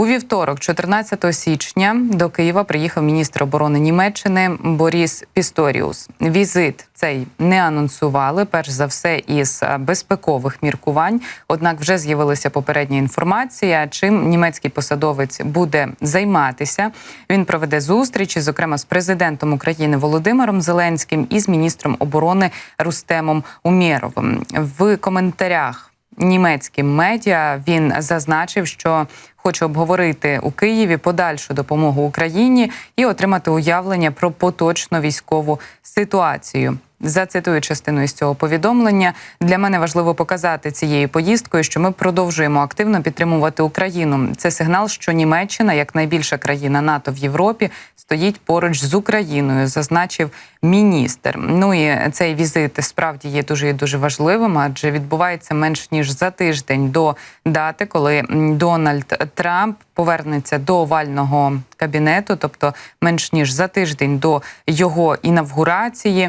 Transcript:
У вівторок, 14 січня, до Києва приїхав міністр оборони Німеччини Боріс Пісторіус. Візит цей не анонсували, перш за все, із е, безпекових міркувань. Однак вже з'явилася попередня інформація, чим німецький посадовець буде займатися. Він проведе зустрічі, зокрема з президентом України Володимиром Зеленським і з міністром оборони Рустемом Умєровим. В коментарях німецьким медіа він зазначив, що хоче обговорити у Києві подальшу допомогу Україні і отримати уявлення про поточну військову ситуацію. Зацитую частину із цього повідомлення. Для мене важливо показати цією поїздкою, що ми продовжуємо активно підтримувати Україну. Це сигнал, що Німеччина, як найбільша країна НАТО в Європі, стоїть поруч з Україною, зазначив міністр. Ну і цей візит справді є дуже і дуже важливим, адже відбувається менш ніж за тиждень до дати, коли Дональд Трамп повернеться до овального кабінету, тобто менш ніж за тиждень до його інавгурації.